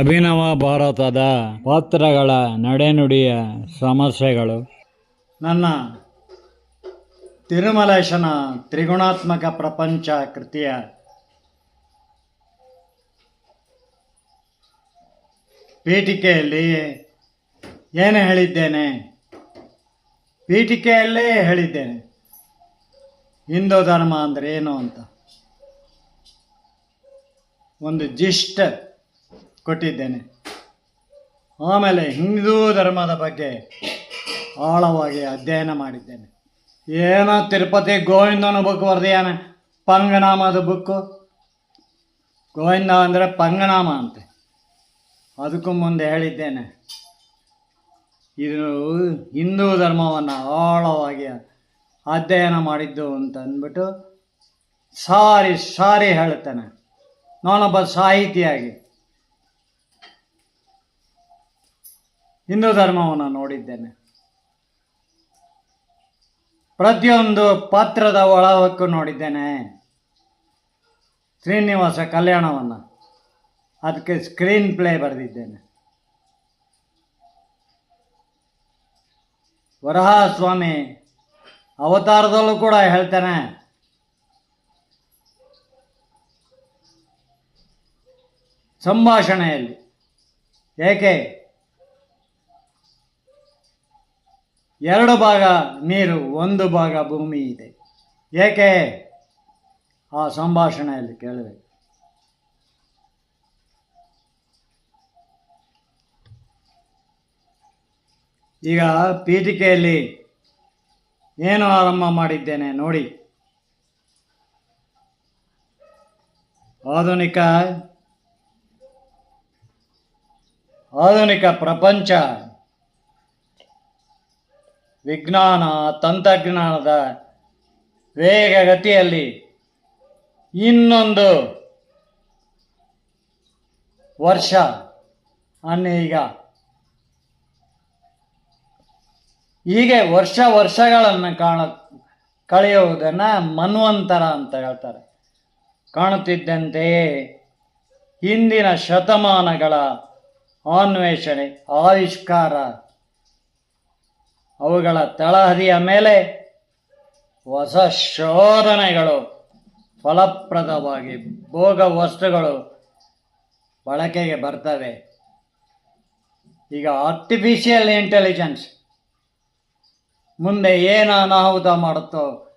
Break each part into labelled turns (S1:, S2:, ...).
S1: ಅಭಿನವ ಭಾರತದ ಪಾತ್ರಗಳ ನಡೆನುಡಿಯ ಸಮಸ್ಯೆಗಳು. ನನ್ನ ತಿರುಮಲೇಶನ ತ್ರಿಗುಣಾತ್ಮಕ ಪ್ರಪಂಚ ಕೃತಿಯ ಪೀಠಿಕೆಯಲ್ಲಿ ಏನು ಹೇಳಿದ್ದೇನೆ, ಪೀಠಿಕೆಯಲ್ಲೇ ಹೇಳಿದ್ದೇನೆ. ಹಿಂದೂ ಧರ್ಮ ಅಂದರೆ ಏನು ಅಂತ? ಒಂದು ಜಿಸ್ಟ್ ಕೊಟ್ಟಿದ್ದೇನೆ. ಆಮೇಲೆ ಹಿಂದೂ ಧರ್ಮದ ಬಗ್ಗೆ ಆಳವಾಗಿ ಅಧ್ಯಯನ ಮಾಡಿದ್ದೇನೆ. ಏನೋ ತಿರುಪತಿ ಗೋವಿಂದನ ಬುಕ್ ಪಂಗನಾಮ ಪಂಗನಾಮದ ಬುಕ್ಕು ಗೋವಿಂದ ಅಂದರೆ ಪಂಗನಾಮ ಅಂತೆ. ಅದಕ್ಕೂ ಮುಂದೆ ಹೇಳಿದ್ದೇನೆ. ಇದು ಹಿಂದೂ ಧರ್ಮವನ್ನು ಆಳವಾಗಿ ಅಧ್ಯಯನ ಮಾಡಿದ್ದು ಅಂತ ಅಂದ್ಬಿಟ್ಟು ಸಾರಿ ಸಾರಿ ಹೇಳ್ತೇನೆ. ನಾನೊಬ್ಬ ಸಾಹಿತಿಯಾಗಿ. ಹಿಂದೂ ಧರ್ಮವನ್ನು ನೋಡಿದ್ದೇನೆ. ಪ್ರತಿಯೊಂದು ಪಾತ್ರದ ಒಳಹೊಕ್ಕು ನೋಡಿದ್ದೇನೆ. ಶ್ರೀನಿವಾಸ ಕಲ್ಯಾಣವನ್ನು. ಅದಕ್ಕೆ ಸ್ಕ್ರೀನ್ ಪ್ಲೇ ಬರೆದಿದ್ದೇನೆ. ವರಹ ಸ್ವಾಮಿ ಅವತಾರದಲ್ಲೂ ಕೂಡ ಹೇಳ್ತಾನೆ. ಸಂಭಾಷಣೆಯಲ್ಲಿ. ಏಕೆ? ಎರಡು ಭಾಗ ನೀರು, ಒಂದು ಭಾಗ ಭೂಮಿ ಇದೆ. ಏಕೆ? ಆ ಸಂಭಾಷಣೆಯಲ್ಲಿ ಕೇಳಬೇಕು. ಈಗ ಪೀಠಿಕೆಯಲ್ಲಿ ಏನು ಆರಂಭ ಮಾಡಿದ್ದೇನೆ ನೋಡಿ. ಆಧುನಿಕ ಆಧುನಿಕ ಪ್ರಪಂಚ. ವಿಜ್ಞಾನ, ತಂತ್ರಜ್ಞಾನದ ವೇಗಗತಿಯಲ್ಲಿ ಇನ್ನೊಂದು ವರ್ಷ ಅನ್ನೀಗ. ಹೀಗೆ ವರ್ಷ ವರ್ಷಗಳನ್ನು ಕಾಣ, ಕಳೆಯುವುದನ್ನು ಮನ್ವಂತರ ಅಂತ ಹೇಳ್ತಾರೆ. ಕಾಣುತ್ತಿದ್ದಂತೆಯೇ ಹಿಂದಿನ ಶತಮಾನಗಳ ಅನ್ವೇಷಣೆ, ಆವಿಷ್ಕಾರ. ಅವುಗಳ ತಳಹದಿಯ ಮೇಲೆ ಹೊಸ ಶೋಧನೆಗಳು, ಫಲಪ್ರದವಾಗಿ ಭೋಗ ವಸ್ತುಗಳು ಬಳಕೆಗೆ ಬರ್ತವೆ. ಈಗ ಆರ್ಟಿಫಿಷಿಯಲ್ ಇಂಟೆಲಿಜೆನ್ಸ್ ಮುಂದೆ ಏನು ಅನಾಹುತ ಮಾಡುತ್ತೋ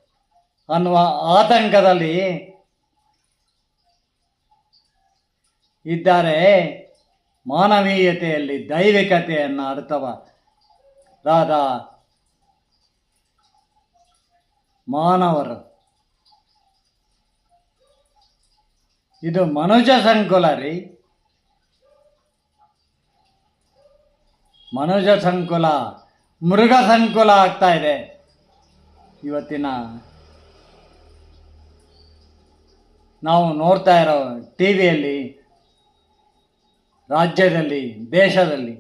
S1: ಅನ್ನುವ ಆತಂಕದಲ್ಲಿ ಇದ್ದಾರೆ. ಮಾನವೀಯತೆಯಲ್ಲಿ ದೈವಿಕತೆಯನ್ನು ಅರ್ಥವ. ರಾದ ಮಾನವರು. ಇದು ಮನುಜ ಸಂಕುಲ ರೀ. ಮನುಜ ಸಂಕುಲ, ಮೃಗ ಸಂಕುಲ ಆಗ್ತಾ ಇದೆ. ಇವತ್ತಿನ ನಾವು ನೋಡ್ತಾ ಇರೋ ಟಿ ವಿಯಲ್ಲಿ ರಾಜ್ಯದಲ್ಲಿ, ದೇಶದಲ್ಲಿ.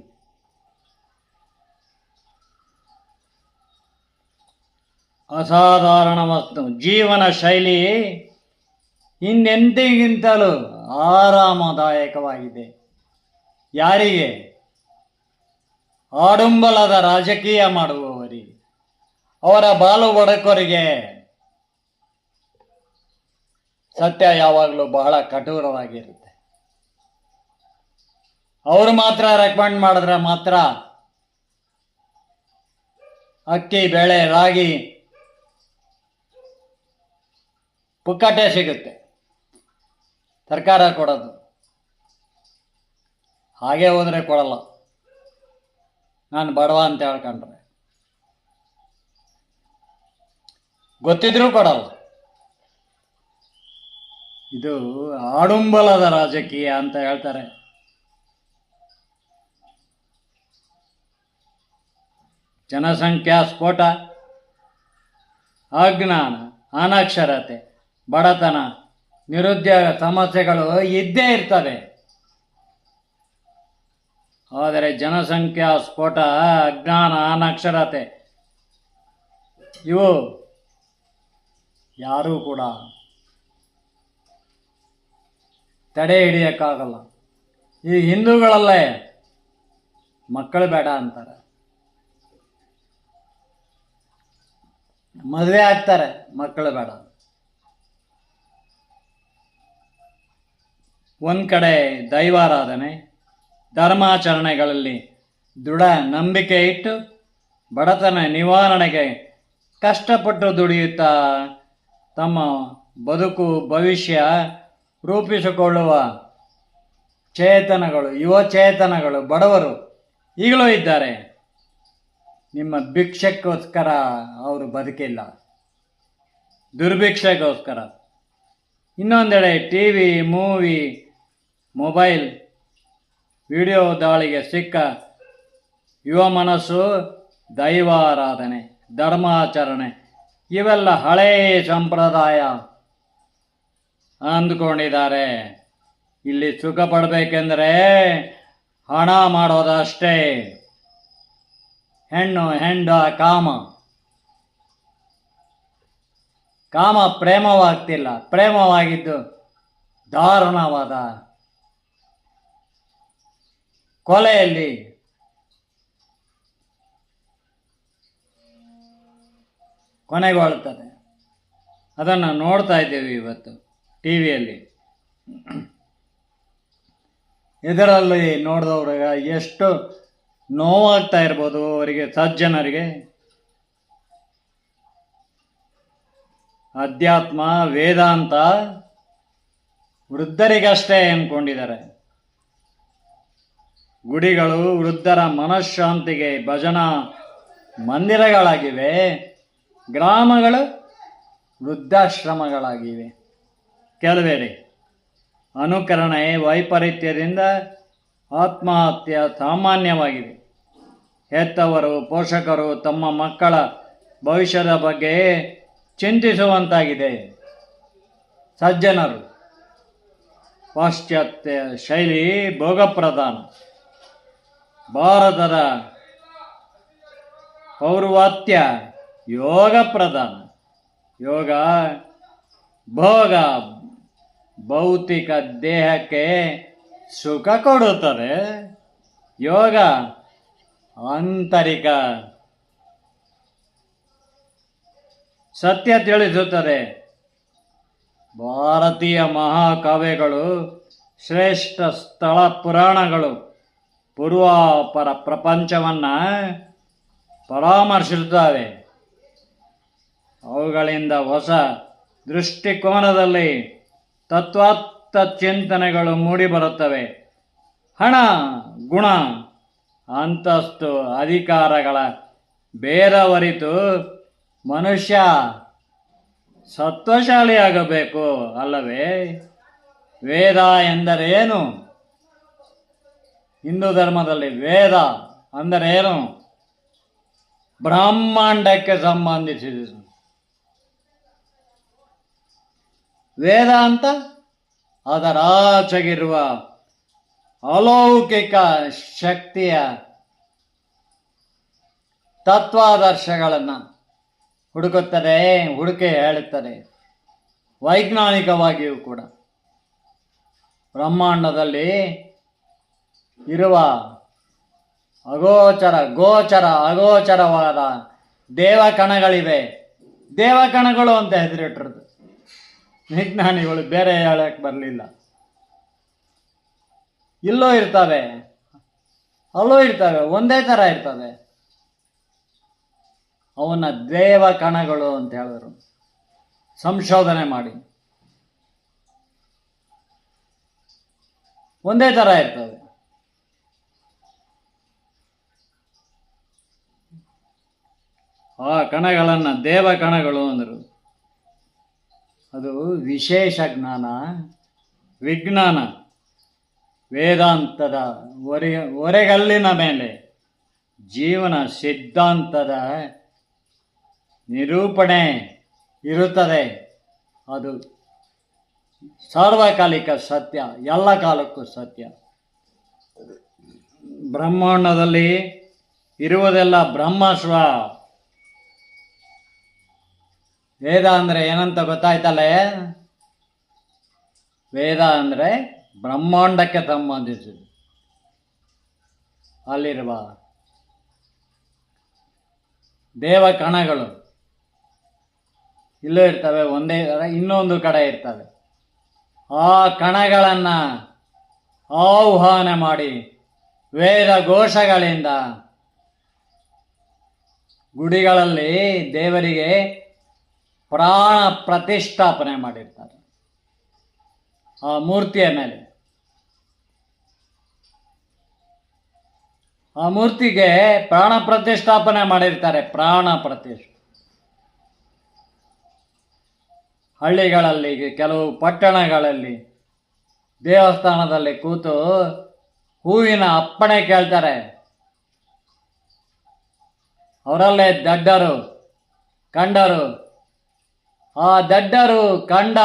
S1: ಅಸಾಧಾರಣ ವಸ್ತು ಜೀವನ ಶೈಲಿ ಇನ್ನೆಂದಿಗಿಂತಲೂ ಆರಾಮದಾಯಕವಾಗಿದೆ. ಯಾರಿಗೆ? ಆಡುಂಬಲದ ರಾಜಕೀಯ ಮಾಡುವವರಿಗೆ. ಅವರ ಬಾಲು ಬಡಕರಿಗೆ ಸತ್ಯ ಯಾವಾಗಲೂ ಬಹಳ ಕಠೋರವಾಗಿರುತ್ತೆ ಅವರು ಮಾತ್ರ ರೆಕಮೆಂಡ್ ಮಾಡಿದ್ರೆ ಮಾತ್ರ ಅಕ್ಕಿ, ಬೇಳೆ, ರಾಗಿ ಪುಕ್ಕಟೆ ಸಿಗುತ್ತೆ. ಸರ್ಕಾರ ಕೊಡೋದು. ಹಾಗೆ ಹೋದರೆ ಕೊಡಲ್ಲ. ನಾನು ಬಡವ ಅಂತ ಹೇಳ್ಕೊಂಡ್ರೆ. ಗೊತ್ತಿದ್ರೂ ಕೊಡಲ್ಲ. ಇದು ಆಡುಂಬಲದ ರಾಜಕೀಯ ಅಂತ ಹೇಳ್ತಾರೆ. ಜನಸಂಖ್ಯಾ ಸ್ಫೋಟ, ಅಜ್ಞಾನ, ಅನಕ್ಷರತೆ, ಬಡತನ, ನಿರುದ್ಯೋಗ ಸಮಸ್ಯೆಗಳು ಇದ್ದೇ ಇರ್ತವೆ. ಆದರೆ ಜನಸಂಖ್ಯಾ ಸ್ಫೋಟ, ಅಜ್ಞಾನ, ಅನಕ್ಷರತೆ, ಇವು ಯಾರೂ ಕೂಡ ತಡೆ ಹಿಡಿಯೋಕ್ಕಾಗಲ್ಲ. ಈ ಹಿಂದೂಗಳಲ್ಲೇ ಮಕ್ಕಳು ಬೇಡ ಅಂತಾರೆ. ಮದುವೆ ಆಗ್ತಾರೆ, ಮಕ್ಕಳು ಬೇಡ. ಒಂದು ಕಡೆ ದೈವಾರಾಧನೆ, ಧರ್ಮಾಚರಣೆಗಳಲ್ಲಿ ದೃಢ ನಂಬಿಕೆ ಇಟ್ಟು ಬಡತನ ನಿವಾರಣೆಗೆ ಕಷ್ಟಪಟ್ಟು ದುಡಿಯುತ್ತಾ ತಮ್ಮ ಬದುಕು, ಭವಿಷ್ಯ ರೂಪಿಸಿಕೊಳ್ಳುವ ಚೇತನಗಳು ಯುವ ಚೇತನಗಳು ಬಡವರು ಈಗಲೂ ಇದ್ದಾರೆ. ನಿಮ್ಮ ಭಿಕ್ಷಕ್ಕೋಸ್ಕರ ಅವರು ಬದುಕಿಲ್ಲ. ದುರ್ಭಿಕ್ಷೆಗೋಸ್ಕರ. ಇನ್ನೊಂದೆಡೆ T V movie, mobile, video ದಾಳಿಗೆ ಸಿಕ್ಕ ಯುವ ಮನಸ್ಸು, ದೈವಾರಾಧನೆ, ಧರ್ಮಾಚರಣೆ, ಇವೆಲ್ಲ ಹಳೆಯ ಸಂಪ್ರದಾಯ. ಅಂದುಕೊಂಡಿದ್ದಾರೆ. ಇಲ್ಲಿ ಸುಖ ಪಡಬೇಕೆಂದರೆ ಹಣ ಮಾಡೋದಷ್ಟೇ. ಹೆಣ್ಣು, ಹೆಂಡ, ಕಾಮ. ಕಾಮ ಪ್ರೇಮವಾಗ್ತಿಲ್ಲ. ಪ್ರೇಮವಾಗಿದ್ದು ದಾರುಣವಾದ ಕೊಲೆಯಲ್ಲಿ ಕೊನೆಗೊಳ್ಳುತ್ತದೆ. ಅದನ್ನು ನೋಡ್ತಾ ಇದ್ದೇವೆ ಇವತ್ತು ಟಿ ವಿಯಲ್ಲಿ ಇದರಲ್ಲಿ ನೋಡಿದವ್ರಿಗೆ ಎಷ್ಟು ನೋವಾಗ್ತಾ ಇರ್ಬೋದು ಅವರಿಗೆ, ಸಜ್ಜನರಿಗೆ. ಅಧ್ಯಾತ್ಮ, ವೇದಾಂತ ವೃದ್ಧರಿಗಷ್ಟೇ ಅಂದ್ಕೊಂಡಿದ್ದಾರೆ. ಗುಡಿಗಳು ವೃದ್ಧರ ಮನಃಶಾಂತಿಗೆ ಭಜನಾ ಮಂದಿರಗಳಾಗಿವೆ. ಗ್ರಾಮಗಳು ವೃದ್ಧಾಶ್ರಮಗಳಾಗಿವೆ. ಕೆಲವೇರಿ ಅನುಕರಣೆ ವೈಪರೀತ್ಯದಿಂದ ಆತ್ಮಹತ್ಯೆ ಸಾಮಾನ್ಯವಾಗಿದೆ. ಹೆತ್ತವರು, ಪೋಷಕರು ತಮ್ಮ ಮಕ್ಕಳ ಭವಿಷ್ಯದ ಬಗ್ಗೆ ಚಿಂತಿಸುವಂತಾಗಿದೆ. ಸಜ್ಜನರು, ಪಾಶ್ಚಾತ್ಯ ಶೈಲಿ ಭೋಗಪ್ರಧಾನ. ಭಾರತದ ಪೌರ್ವಾತ್ಯ ಯೋಗ ಪ್ರಧಾನ ಯೋಗ, ಭೋಗ, ಭೌತಿಕ ದೇಹಕ್ಕೆ ಸುಖ ಕೊಡುತ್ತದೆ. ಯೋಗ, ಆಂತರಿಕ. ಸತ್ಯ ತಿಳಿಸುತ್ತದೆ. ಭಾರತೀಯ ಮಹಾಕಾವ್ಯಗಳು ಶ್ರೇಷ್ಠ ಸ್ಥಳ ಪುರಾಣಗಳು ಪೂರ್ವಾಪರ ಪ್ರಪಂಚವನ್ನು ಪರಾಮರ್ಶಿಸುತ್ತವೆ. ಅವುಗಳಿಂದ ಹೊಸ ದೃಷ್ಟಿಕೋನದಲ್ಲಿ ತತ್ವಾರ್ಥ ಚಿಂತನೆಗಳು ಮೂಡಿಬರುತ್ತವೆ ಹಣ, ಗುಣ, ಅಂತಸ್ತು, ಅಧಿಕಾರಗಳ ಬೇರವರಿತು ಮನುಷ್ಯ ಸತ್ವಶಾಲಿಯಾಗಬೇಕು ಅಲ್ಲವೇ? ವೇದ ಎಂದರೇನು ಹಿಂದೂ ಧರ್ಮದಲ್ಲಿ ವೇದ ಅಂದರೇನು ಬ್ರಹ್ಮಾಂಡಕ್ಕೆ ಸಂಬಂಧಿಸಿದ ವೇದ ಅಂತ? ಅದರಾಚೆಗಿರುವ ಅಲೌಕಿಕ ಶಕ್ತಿಯ ತತ್ವಾದರ್ಶಗಳನ್ನು ಹುಡುಕುತ್ತದೆ, ಹುಡುಕೆ ಹೇಳುತ್ತದೆ. ವೈಜ್ಞಾನಿಕವಾಗಿಯೂ ಕೂಡ. ಬ್ರಹ್ಮಾಂಡದಲ್ಲಿ ಇರುವ ಅಗೋಚರ, ಗೋಚರ, ಅಗೋಚರವಾದ ದೇವಕಣಗಳಿವೆ. ದೇವಕಣಗಳು ಅಂತ ಹೆಸರಿಟ್ಟಿರೋದು ವಿಜ್ಞಾನಿಗಳು ಬೇರೆ ಹೇಳಕ್ಕೆ ಬರಲಿಲ್ಲ. ಇಲ್ಲೋ ಇರ್ತವೆ, ಅಲ್ಲೋ ಇರ್ತವೆ, ಒಂದೇ ಥರ ಇರ್ತವೆ. ಅವನ್ನ ದೇವ ಕಣಗಳು ಅಂತ ಹೇಳಿದ್ರು ಸಂಶೋಧನೆ ಮಾಡಿ. ಒಂದೇ ಥರ ಇರ್ತವೆ. ಆ ಕಣಗಳನ್ನು ದೇವ ಕಣಗಳು ಅಂದರು. ಅದು ವಿಶೇಷ ಜ್ಞಾನ, ವಿಜ್ಞಾನ, ವೇದಾಂತದ ಒರೆ, ಒರೆಗಲ್ಲಿನ ಮೇಲೆ ಜೀವನ ಸಿದ್ಧಾಂತದ ನಿರೂಪಣೆ ಇರುತ್ತದೆ. ಅದು ಸಾರ್ವಕಾಲಿಕ ಸತ್ಯ, ಎಲ್ಲ ಕಾಲಕ್ಕೂ ಸತ್ಯ. ಬ್ರಹ್ಮಾಂಡದಲ್ಲಿ ಇರುವುದೆಲ್ಲ ಬ್ರಹ್ಮಸ್ವ. ವೇದ ಅಂದರೆ ಏನಂತ ಗೊತ್ತಾಯ್ತಲ್ಲ? ವೇದ ಅಂದರೆ ಬ್ರಹ್ಮಾಂಡಕ್ಕೆ ಸಂಬಂಧಿಸಿದೆ ಅಲ್ಲಿರುವ ದೇವ ಕಣಗಳು. ಇಲ್ಲೂ ಇರ್ತವೆ, ಒಂದೇ, ಇನ್ನೊಂದು ಕಡೆ ಇರ್ತವೆ. ಆ ಕಣಗಳನ್ನು ಆಹ್ವಾನ ಮಾಡಿ ವೇದ ಘೋಷಗಳಿಂದ ಗುಡಿಗಳಲ್ಲಿ ದೇವರಿಗೆ ಪ್ರಾಣ ಪ್ರತಿಷ್ಠಾಪನೆ ಮಾಡಿರ್ತಾರೆ. ಆ ಮೂರ್ತಿಯ ಮೇಲೆ. ಆ ಮೂರ್ತಿಗೆ ಪ್ರಾಣ ಪ್ರತಿಷ್ಠಾಪನೆ ಮಾಡಿರ್ತಾರೆ. ಪ್ರಾಣ ಪ್ರತಿಷ್ಠೆ. ಹಳ್ಳಿಗಳಲ್ಲಿ, ಕೆಲವು ಪಟ್ಟಣಗಳಲ್ಲಿ, ದೇವಸ್ಥಾನದಲ್ಲಿ ಕೂತು ಹೂವಿನ ಅಪ್ಪಣೆ ಕೇಳ್ತಾರೆ. ಅವರಲ್ಲೇ ದಡ್ಡರು, ಕಂಡರು ಆ ದಡ್ಡರು ಕಂಡ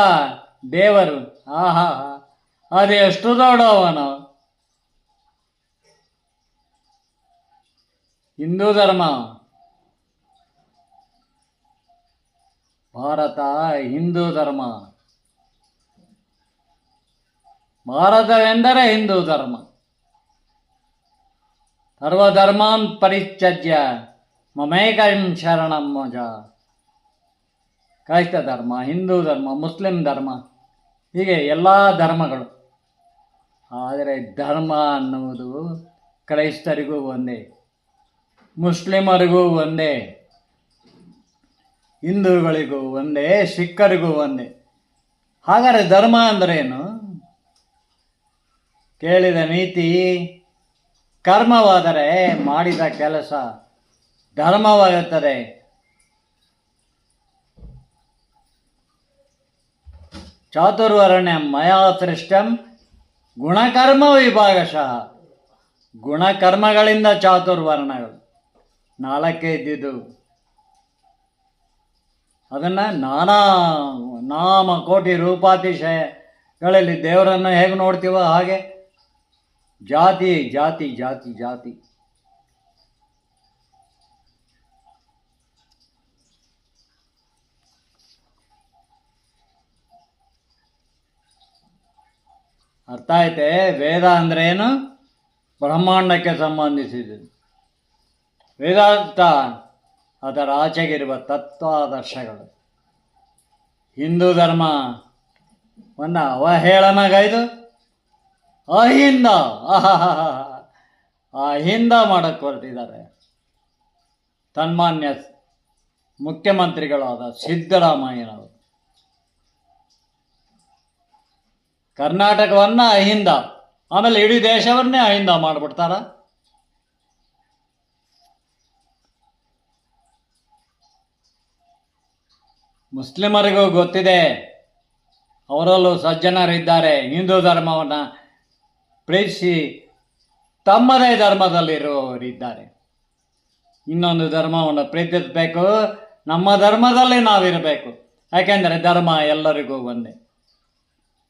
S1: ದೇವರು. ಆಹಾ ಅದೆಷ್ಟು ದೊಡ್ಡವನು ಹಿಂದೂ ಧರ್ಮ. ಭಾರತ ಹಿಂದೂ ಧರ್ಮ. ಭಾರತವೆಂದರೆ ಹಿಂದೂ ಧರ್ಮ. ಸರ್ವಧರ್ಮಾನ್ ಪರಿತ್ಯಜ್ಯ ಮಮೇಕಂ ಶರಣಂ ಮೋಜ. ಕ್ರೈಸ್ತ ಧರ್ಮ, ಹಿಂದೂ ಧರ್ಮ, ಮುಸ್ಲಿಂ ಧರ್ಮ, ಹೀಗೆ ಎಲ್ಲ ಧರ್ಮಗಳು. ಆದರೆ ಧರ್ಮ ಅನ್ನುವುದು ಕ್ರೈಸ್ತರಿಗೂ ಒಂದೇ, ಮುಸ್ಲಿಮರಿಗೂ ಒಂದೇ, ಹಿಂದೂಗಳಿಗೂ ಒಂದೇ, ಸಿಖ್ಖರಿಗೂ ಒಂದೇ. ಹಾಗಾದರೆ ಧರ್ಮ ಅಂದ್ರೇನು? ಕೇಳಿದ ನೀತಿ ಕರ್ಮವಾದರೆ ಮಾಡಿದ ಕೆಲಸ ಧರ್ಮವಾಗುತ್ತದೆ. ಚಾತುರ್ವರ್ಣ್ಯ ಮಯಾ ಸೃಷ್ಟಂ ಗುಣಕರ್ಮ ವಿಭಾಗಶಃ ಗುಣಕರ್ಮಗಳಿಂದ ಚಾತುರ್ವರ್ಣಗಳು। ನಾಲ್ಕೇ ಇದ್ದಿದ್ದು ಅದನ್ನು ನಾನಾ ನಾಮ ಕೋಟಿ ರೂಪಾತಿಶಯಗಳಲ್ಲಿ ದೇವರನ್ನು ಹೇಗೆ ನೋಡ್ತೀವೋ ಹಾಗೆ? ಜಾತಿ ಜಾತಿ ಜಾತಿ ಜಾತಿ। ಅರ್ಥ ಐತೆ ವೇದ ಅಂದ್ರೆ ಏನು? ಬ್ರಹ್ಮಾಂಡಕ್ಕೆ ಸಂಬಂಧಿಸಿದೆ ವೇದಾಂತ ಅದರ ಆಚೆಗಿರುವ ತತ್ವಾದರ್ಶಗಳು. ಹಿಂದೂ ಧರ್ಮ ಒಂದು ಅವಹೇಳನಗೈದು. ಅಹಿಂದ ಅಹಿಂದ ಮಾಡಕ್ಕೆ ಹೊರಟಿದ್ದಾರೆ. ತನ್ಮಾನ್ಯ ಮುಖ್ಯಮಂತ್ರಿಗಳಾದ ಸಿದ್ದರಾಮಯ್ಯನವರು. ಕರ್ನಾಟಕವನ್ನ ಅಹಿಂದ, ಆಮೇಲೆ ಇಡೀ ದೇಶವನ್ನೇ ಅಹಿಂದ ಮಾಡಿಬಿಡ್ತಾರ. ಮುಸ್ಲಿಮರಿಗೂ ಗೊತ್ತಿದೆ, ಅವರಲ್ಲೂ ಸಜ್ಜನರಿದ್ದಾರೆ, ಹಿಂದೂ ಧರ್ಮವನ್ನು ಪ್ರೀತಿಸಿ ತಮ್ಮದೇ ಧರ್ಮದಲ್ಲಿರುವವರಿದ್ದಾರೆ ಇನ್ನೊಂದು ಧರ್ಮವನ್ನು ಪ್ರೀತಿಸಬೇಕು, ನಮ್ಮ ಧರ್ಮದಲ್ಲಿ ನಾವಿರಬೇಕು. ಯಾಕೆಂದರೆ ಧರ್ಮ ಎಲ್ಲರಿಗೂ ಒಂದೇ.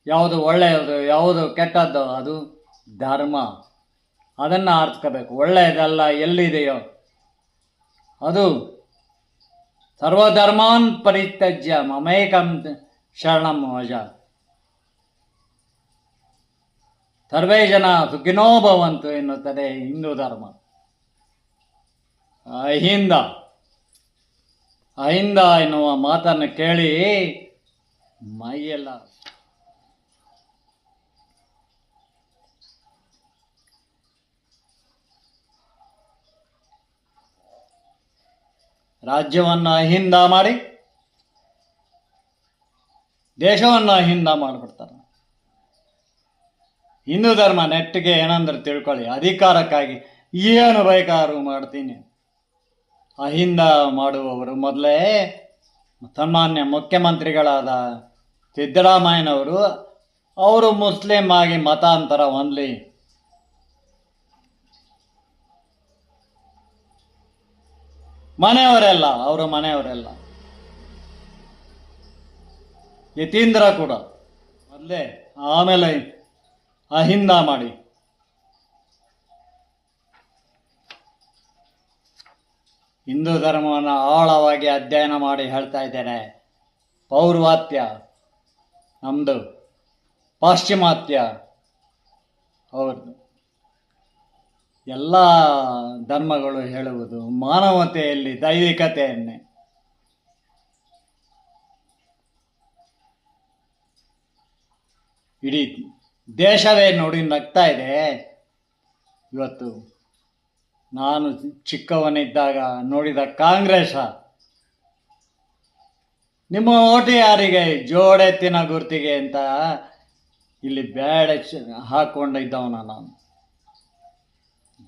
S1: ಯಾವುದು ಒಳ್ಳೆಯದು, ಯಾವುದು ಕೆಟ್ಟದ್ದು, ಅದು ಧರ್ಮ. ಅದನ್ನು ಅರ್ಥಕೋಬೇಕು ಒಳ್ಳೆಯದಲ್ಲ, ಎಲ್ಲಿದೆಯೋ? ಅದು ಸರ್ವಧರ್ಮಾನ್ ಪರಿತ್ಯಜ್ಯ, ಮಮೇಕಂ ಶರಣಂ ವಜ. ಸರ್ವೇ ಜನ ಸುಖಿನೋ ಭವಂತು ಎನ್ನುತ್ತದೆ ಹಿಂದೂ ಧರ್ಮ. ಅಹಿಂದ. ಅಹಿಂದ ಎನ್ನುವ ಮಾತನ್ನು ಕೇಳಿ ಮೈಯೆಲ್ಲ ರಾಜ್ಯವನ್ನು ಅಹಿಂದ ಮಾಡಿ, ದೇಶವನ್ನು ಅಹಿಂದ ಮಾಡಿಬಿಡ್ತಾರೆ. ಹಿಂದೂ ಧರ್ಮ ನೆಟ್ಟಿಗೆ ಏನಂದ್ರೆ ತಿಳ್ಕೊಳ್ಳಿ, ಅಧಿಕಾರಕ್ಕಾಗಿ ಏನು ಬೇಕಾದ್ರೂ ಮಾಡ್ತೀನಿ. ಅಹಿಂದ ಮಾಡುವವರು ಮೊದಲೇ ಸನ್ಮಾನ್ಯ ಮುಖ್ಯಮಂತ್ರಿಗಳಾದ ಸಿದ್ದರಾಮಯ್ಯನವರು, ಅವರು ಮುಸ್ಲಿಮ್ ಆಗಿ ಮತಾಂತರ ಹೊಂದಲಿ. ಮನೆಯವರೆಲ್ಲ, ಅವರ ಮನೆಯವರೆಲ್ಲ. ಯತೀಂದ್ರ ಕೂಡ ಮೊದಲೇ ಆಮೇಲೆ ಅಹಿಂದ ಮಾಡಿ. ಹಿಂದೂ ಧರ್ಮವನ್ನು ಆಳವಾಗಿ ಅಧ್ಯಯನ ಮಾಡಿ ಹೇಳ್ತಾ ಇದ್ದೇನೆ. ಪೌರ್ವಾತ್ಯ ನಮ್ಮದು ಪಾಶ್ಚಿಮಾತ್ಯ ಹೌದು. ಎಲ್ಲ ಧರ್ಮಗಳು ಹೇಳುವುದು ಮಾನವತೆಯಲ್ಲಿ ದೈವಿಕತೆಯನ್ನೇ. ಇಡೀ ದೇಶವೇ ನೋಡಿ ನಗ್ತಾ ಇದೆ. ಇವತ್ತು ನಾನು ಚಿಕ್ಕವನಿದ್ದಾಗ ನೋಡಿದ ಕಾಂಗ್ರೆಸ್. ನಿಮ್ಮ ಓಟು ಯಾರಿಗೆ? ಜೋಡೆತ್ತಿನ ಗುರ್ತಿಗೆ ಅಂತ ಇಲ್ಲಿ ಬೇಡ ಹಾಕೊಂಡಿದ್ದವನ ನಾನು.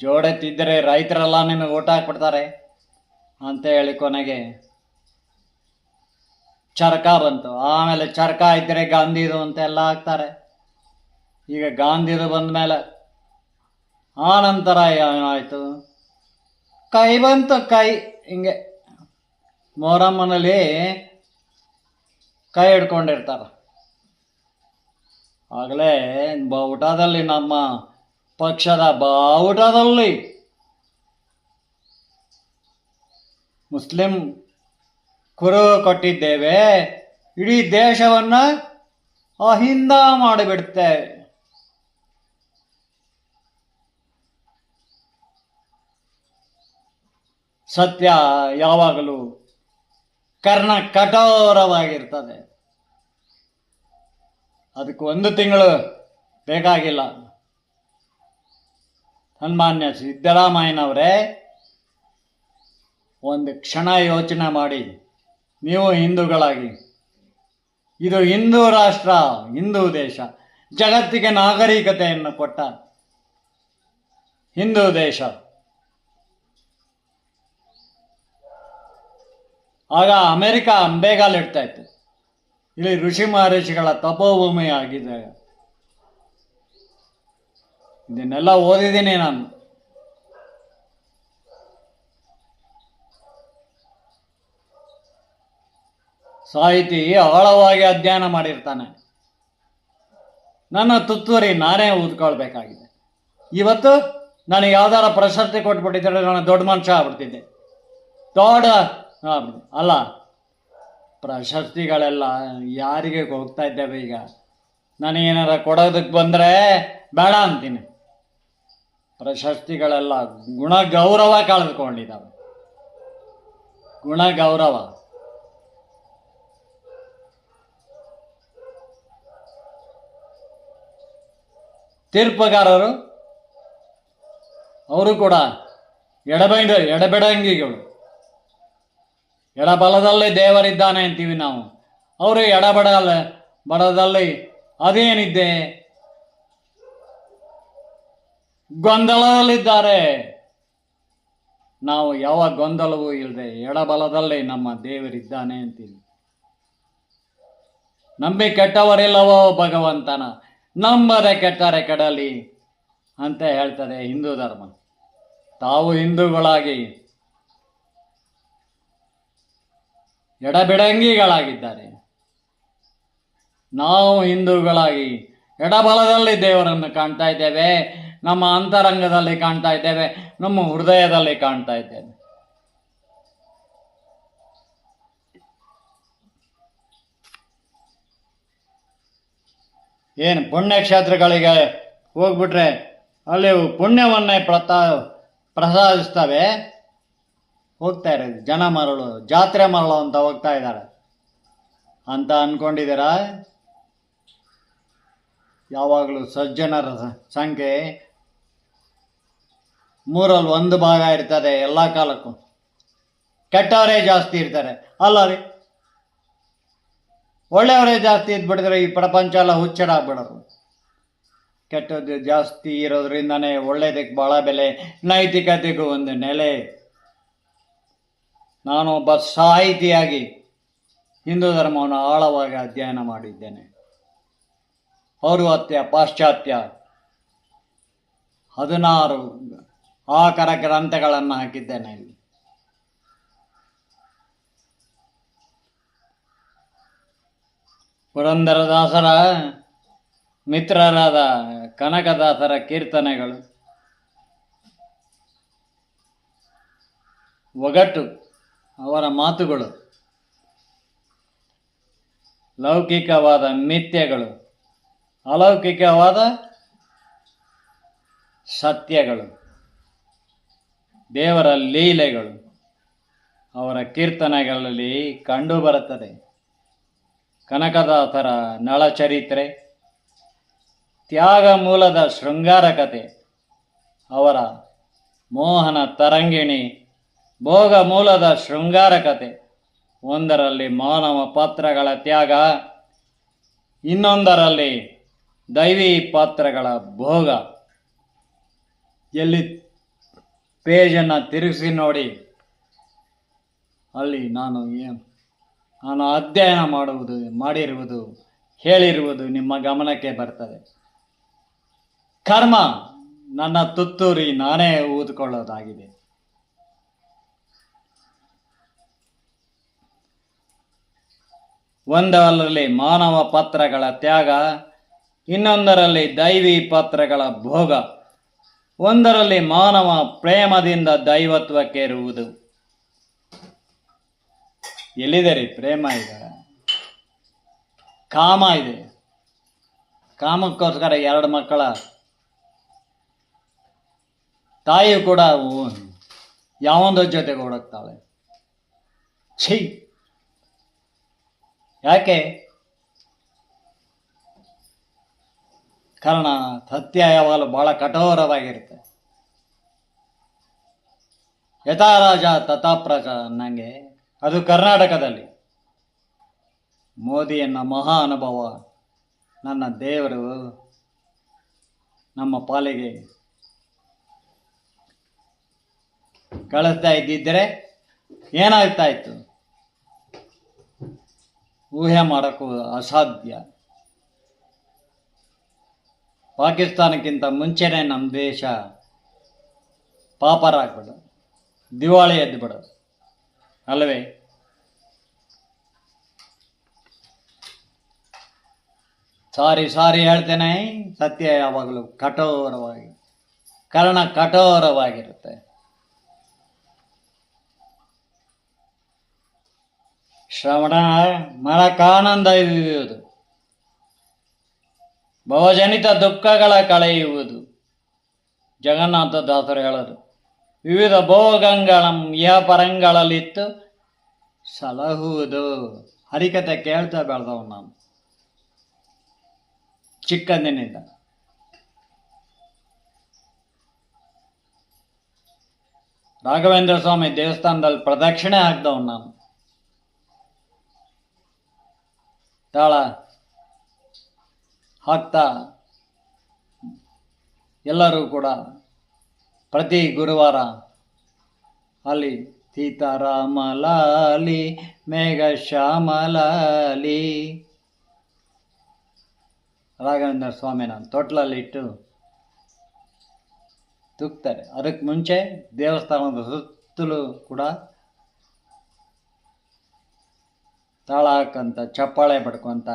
S1: ಜೋಡೆತ್ತಿದ್ದರೆ ರೈತರೆಲ್ಲ ನಿಮಗೆ ಊಟ ಹಾಕ್ಬಿಡ್ತಾರೆ ಅಂತ ಹೇಳಿ ಕೊನೆಗೆ ಚರಕ ಬಂತು. ಆಮೇಲೆ ಚರಕ ಇದ್ದರೆ ಗಾಂಧಿದು ಅಂತ ಎಲ್ಲ ಹಾಕ್ತಾರೆ. ಈಗ ಗಾಂಧಿದು ಬಂದ ಮೇಲೆ ಆ ನಂತರ ಏನಾಯಿತು? ಕೈ ಬಂತು, ಕೈ. ಹಿಂಗೆ ಮೊಹರಮ್ಮನಲ್ಲಿ ಕೈ ಹಿಡ್ಕೊಂಡಿರ್ತಾರೆ. ಆಗಲೇ ಬಾವುಟದಲ್ಲಿ ನಮ್ಮ ಪಕ್ಷದ ಬಾವುಟದಲ್ಲಿ ಮುಸ್ಲಿಂ ಕುರು ಕೊಟ್ಟಿದ್ದೇವೆ. ಇಡೀ ದೇಶವನ್ನು ಅಹಿಂದ ಮಾಡಿಬಿಡ್ತೇವೆ ಸತ್ಯ ಯಾವಾಗಲೂ ಕರ್ಣ ಕಠೋರವಾಗಿರ್ತದೆ. ಅದಕ್ಕೆ ಒಂದು ತಿಂಗಳು ಬೇಕಾಗಿಲ್ಲ. ಸನ್ಮಾನ್ಯ ಸಿದ್ದರಾಮಯ್ಯನವರೇ, ಒಂದು ಕ್ಷಣ ಯೋಚನೆ ಮಾಡಿ. ನೀವು ಹಿಂದೂಗಳಾಗಿ. ಇದು ಹಿಂದೂ ರಾಷ್ಟ್ರ, ಹಿಂದೂ ದೇಶ. ಜಗತ್ತಿಗೆ ನಾಗರಿಕತೆಯನ್ನು ಕೊಟ್ಟ ಹಿಂದೂ ದೇಶ. ಆಗ ಅಮೆರಿಕ ಅಂಬೇಗಾಲಿಡ್ತಾ ಇತ್ತು. ಇಲ್ಲಿ ಋಷಿ ಮಹರ್ಷಿಗಳ ತಪೋಭೂಮಿ ಆಗಿದೆ ಇದನ್ನೆಲ್ಲ ಓದಿದ್ದೀನಿ ನಾನು. ಸಾಹಿತಿ ಆಳವಾಗಿ ಅಧ್ಯಯನ ಮಾಡಿರ್ತಾನೆ. ನನ್ನ ತುತ್ತೂರಿ ನಾನೇ ಊದ್ಕೊಳ್ಬೇಕಾಗಿದೆ ಇವತ್ತು ನಾನು ಯಾವ್ದಾರ ಪ್ರಶಸ್ತಿ ಕೊಟ್ಬಿಟ್ಟಿದ್ದರೆ ನಾನು ದೊಡ್ಡ ಮನುಷ್ಯ ಆಗ್ಬಿಡ್ತಿದ್ದೆ. ದೊಡ್ಡ ಅಲ್ಲ, ಪ್ರಶಸ್ತಿಗಳೆಲ್ಲ ಯಾರಿಗೆ ಹೋಗ್ತಾ ಇದ್ದೇವೆ ಈಗ? ನನಗೇನಾರ ಕೊಡೋದಕ್ಕೆ ಬಂದರೆ ಬೇಡ ಅಂತೀನಿ. ಪ್ರಶಸ್ತಿಗಳೆಲ್ಲ ಗುಣ ಗೌರವ ಕಳೆದುಕೊಂಡಿದ್ದಾವೆ. ಗುಣ ಗೌರವ. ಅವರು ಕೂಡ ಎಡಬೈಂಡ, ಎಡಬೆಡಂಗಿಗಳು. ಎಡಬಲದಲ್ಲಿ ದೇವರಿದ್ದಾನೆ ಅಂತೀವಿ ನಾವು. ಅವರು ಎಡಬಡ ಬಡದಲ್ಲಿ ಅದೇನಿದ್ದೆ ಗೊಂದಲದಲ್ಲಿದ್ದಾರೆ. ನಾವು ಯಾವ ಗೊಂದಲವೂ ಇಲ್ಲದೆ ಎಡಬಲದಲ್ಲಿ ನಮ್ಮ ದೇವರಿದ್ದಾನೆ ಅಂತೀವಿ ನಂಬಿ ಕೆಟ್ಟವರಿಲ್ಲವೋ ಭಗವಂತನ? ನಂಬದೆ ಕೆಟ್ಟರೆ ಕಡಲಿ ಅಂತ ಹೇಳ್ತಾರೆ ಹಿಂದೂ ಧರ್ಮ. ತಾವು ಹಿಂದೂಗಳಾಗಿ ಎಡಬಿಡಂಗಿಗಳಾಗಿದ್ದಾರೆ. ನಾವು ಹಿಂದೂಗಳಾಗಿ ಎಡಬಲದಲ್ಲಿ ದೇವರನ್ನು ಕಾಣ್ತಾ ಇದ್ದೇವೆ. ನಮ್ಮ ಅಂತರಂಗದಲ್ಲಿ ಕಾಣ್ತಾ ಇದ್ದೇವೆ, ನಮ್ಮ ಹೃದಯದಲ್ಲಿ ಕಾಣ್ತಾ ಇದ್ದೇವೆ. ಏನು ಪುಣ್ಯಕ್ಷೇತ್ರಗಳಿಗೆ ಹೋಗ್ಬಿಟ್ರೆ ಅಲ್ಲಿ ಪುಣ್ಯವನ್ನೇ ಪ್ರತಾ, ಪ್ರಸಾದಿಸ್ತವೆ. ಹೋಗ್ತಾ ಇರೋದು, ಜನ ಮರಳು, ಜಾತ್ರೆ ಮರಳು ಅಂತ ಹೋಗ್ತಾ ಇದ್ದಾರೆ. ಅಂತ ಅನ್ಕೊಂಡಿದ್ದೀರಾ? ಯಾವಾಗಲೂ ಸಜ್ಜನರ ಸಂಖ್ಯೆ ಮೂರಲ್ಲಿ ಒಂದು ಭಾಗ ಇರ್ತದೆ ಎಲ್ಲ ಕಾಲಕ್ಕೂ. ಕೆಟ್ಟವರೇ ಜಾಸ್ತಿ ಇರ್ತಾರೆ. ಅಲ್ಲ ರೀ ಒಳ್ಳೆಯವರೇ ಜಾಸ್ತಿ ಇದ್ಬಿಡಿದ್ರೆ ಈ ಪ್ರಪಂಚ ಎಲ್ಲ ಹುಚ್ಚಡಾಗ್ಬಿಡೋರು ಕೆಟ್ಟದ್ದು ಜಾಸ್ತಿ ಇರೋದ್ರಿಂದನೇ ಒಳ್ಳೇದಕ್ಕೆ ಭಾಳ ಬೆಲೆ, ನೈತಿಕತೆಗೂ ಒಂದು ನೆಲೆ. ನಾನು ಒಬ್ಬ ಸಾಹಿತಿಯಾಗಿ ಹಿಂದೂ ಧರ್ಮವನ್ನು ಆಳವಾಗಿ ಅಧ್ಯಯನ ಮಾಡಿದ್ದೇನೆ. ಪೌರ್ವಾತ್ಯ ಪಾಶ್ಚಾತ್ಯ ಹದಿನಾರು ಆಕರ ಗ್ರಂಥಗಳನ್ನು ಹಾಕಿದ್ದೇನೆ ಪುರಂದರದಾಸರ ಮಿತ್ರರಾದ ಕನಕದಾಸರ ಕೀರ್ತನೆಗಳು. ಒಗಟು ಅವರ ಮಾತುಗಳು. ಲೌಕಿಕವಾದ ಮಿಥ್ಯಗಳು. ಅಲೌಕಿಕವಾದ ಸತ್ಯಗಳು. ದೇವರ ಲೀಲೆಗಳು, ಅವರ ಕೀರ್ತನೆಗಳಲ್ಲಿ ಕಂಡುಬರುತ್ತದೆ ಕನಕದಾಸರ ನಳಚರಿತ್ರೆ ತ್ಯಾಗ ಮೂಲದ ಶೃಂಗಾರ ಕಥೆ ಅವರ ಮೋಹನ ತರಂಗಿಣಿ, ಭೋಗ ಮೂಲದ ಶೃಂಗಾರ ಕಥೆ ಒಂದರಲ್ಲಿ ಮಾನವ ಪಾತ್ರಗಳ ತ್ಯಾಗ, ಇನ್ನೊಂದರಲ್ಲಿ ದೈವಿ ಪಾತ್ರಗಳ ಭೋಗ. ಎಲ್ಲಿ ಪೇಜನ್ನು ತಿರುಗಿಸಿ ನೋಡಿ. ಅಲ್ಲಿ ನಾನು ಏನು? ನಾನು ಅಧ್ಯಯನ ಮಾಡುವುದು, ಮಾಡಿರುವುದು, ಹೇಳಿರುವುದು ನಿಮ್ಮ ಗಮನಕ್ಕೆ ಬರ್ತದೆ. ಕರ್ಮ ನನ್ನ ತುತ್ತೂರಿ ನಾನೇ ಊದ್ಕೊಳ್ಳೋದಾಗಿದೆ. ಒಂದರಲ್ಲಿ ಮಾನವ ಪತ್ರಗಳ ತ್ಯಾಗ, ಇನ್ನೊಂದರಲ್ಲಿ ದೈವಿ ಪತ್ರಗಳ ಭೋಗ. ಒಂದರಲ್ಲಿ ಮಾನವ ಪ್ರೇಮದಿಂದ ದೈವತ್ವಕ್ಕೇರುವುದು. ಎಲ್ಲಿದೆ ರೀ ಪ್ರೇಮ ಇದೆ. ಕಾಮ ಇದೆ. ಕಾಮಕ್ಕೋಸ್ಕರ ಎರಡು ಮಕ್ಕಳ. ತಾಯಿಯು ಕೂಡ ಯಾವೊಂದು ಜೊತೆಗೆ ಹುಡುಕ್ತಾಳೆ ಛೀ. ಯಾಕೆ? ಕಾರಣ ಸತ್ಯ ಯಾವಾಗಲೂ ಬಹಳ ಕಠೋರವಾಗಿರುತ್ತೆ. ಯಥಾರಾಜ ರಾಜ ತಥಾ ಪ್ರಜಾ ಅನ್ನಂಗೆ, ಅದು ಕರ್ನಾಟಕದಲ್ಲಿ. ಮೋದಿಯನ್ನ ಮಹಾ ಅನುಭವ. ನನ್ನ ದೇವರು ನಮ್ಮ ಪಾಲಿಗೆ ಕಳಿಸ್ತಾ ಇದ್ದಿದ್ದರೆ ಏನಾಗ್ತಾ ಇತ್ತು? ಊಹೆ ಮಾಡೋಕ್ಕೂ ಅಸಾಧ್ಯ. ಪಾಕಿಸ್ತಾನಕ್ಕಿಂತ ಮುಂಚೆನೇ ನಮ್ಮ ದೇಶ ಪಾಪರಾಗ್ಬಿಡು ದಿವಾಳಿ ಎದ್ದು ಬಿಡೋದು ಅಲ್ಲವೇ ಸಾರಿ ಸಾರಿ ಹೇಳ್ತೇನೆ. ಸತ್ಯ ಯಾವಾಗಲೂ ಕಠೋರವಾಗಿ. ಕಾರಣ ಕಠೋರವಾಗಿರುತ್ತೆ. ಶ್ರವಣ ಮರಕಾನಂದ ಇರುವುದು ಭವಜನಿತ ದುಃಖಗಳ ಕಳೆಯುವುದು. ಜಗನ್ನಾಥ ದಾಸರು ಹೇಳೋದು, ವಿವಿಧ ಭೋಗಂಗಳ ಇಹ ಪರಂಗಳಲ್ಲಿತ್ತು ಸಲಹುವುದು. ಹರಿಕತೆ ಕೇಳ್ತಾ ಬೆಳೆದವ್ ನಾನು. ಚಿಕ್ಕಂದಿನಿಂದ. ರಾಘವೇಂದ್ರ ಸ್ವಾಮಿ ದೇವಸ್ಥಾನದಲ್ಲಿ ಪ್ರದಕ್ಷಿಣೆ ಹಾಕ್ದವ್ ನಾನು. ತಾಳ ಹಾಕ್ತಾ ಎಲ್ಲರೂ ಕೂಡ ಪ್ರತಿ ಗುರುವಾರ ಅಲ್ಲಿ ಸೀತಾರಾಮಲಾಲಿ ಮೇಘ ಶ್ಯಾಮಲಾಲಿ ರಾಘವೇಂದ್ರ ಸ್ವಾಮಿನ ತೊಟ್ಲಲ್ಲಿ ಇಟ್ಟು ತುಕ್ತಾರೆ ಅದಕ್ಕೆ ಮುಂಚೆ ದೇವಸ್ಥಾನದ ಸುತ್ತಲೂ ಕೂಡ ತಾಳ ಹಾಕಂತ ಚಪ್ಪಾಳೆ ಪಡ್ಕೊಂತ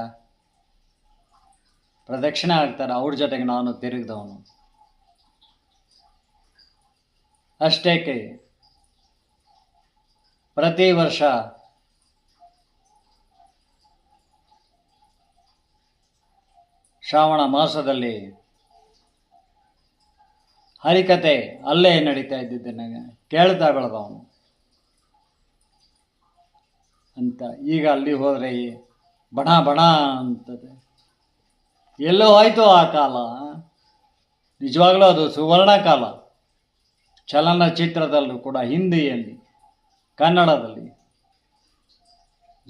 S1: ಪ್ರದಕ್ಷಿಣೆ ಆಗ್ತಾರೆ ಅವ್ರ ಜೊತೆಗೆ ನಾನು ತಿರುಗಿದವನು. ಅಷ್ಟೇಕೆ ಪ್ರತಿ ವರ್ಷ ಶ್ರಾವಣ ಮಾಸದಲ್ಲಿ ಹರಿಕತೆ ಅಲ್ಲೇ ನಡೀತಾ ಇದ್ದಿದ್ದೆ ನನಗೆ. ಕೇಳ್ತಾ ಬೆಳೆದವನು. ಅಂತ ಈಗ ಅಲ್ಲಿ ಹೋದರೆ ಬಣ ಬಣ ಅಂತದೆ. ಎಲ್ಲೋ ಆಯಿತು ಆ ಕಾಲ. ನಿಜವಾಗ್ಲೂ ಅದು ಸುವರ್ಣ ಕಾಲ. ಚಲನಚಿತ್ರದಲ್ಲೂ ಕೂಡ ಹಿಂದಿಯಲ್ಲಿ, ಕನ್ನಡದಲ್ಲಿ.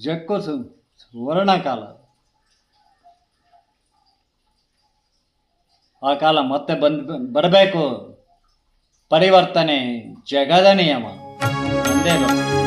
S1: ಜಕ್ಕು ಸು, ಸುವರ್ಣ ಕಾಲ. ಆ ಕಾಲ ಮತ್ತೆ ಬಂದ್, ಬರಬೇಕು. ಪರಿವರ್ತನೆ ಜಗದ ನಿಯಮ. ಒಂದೇ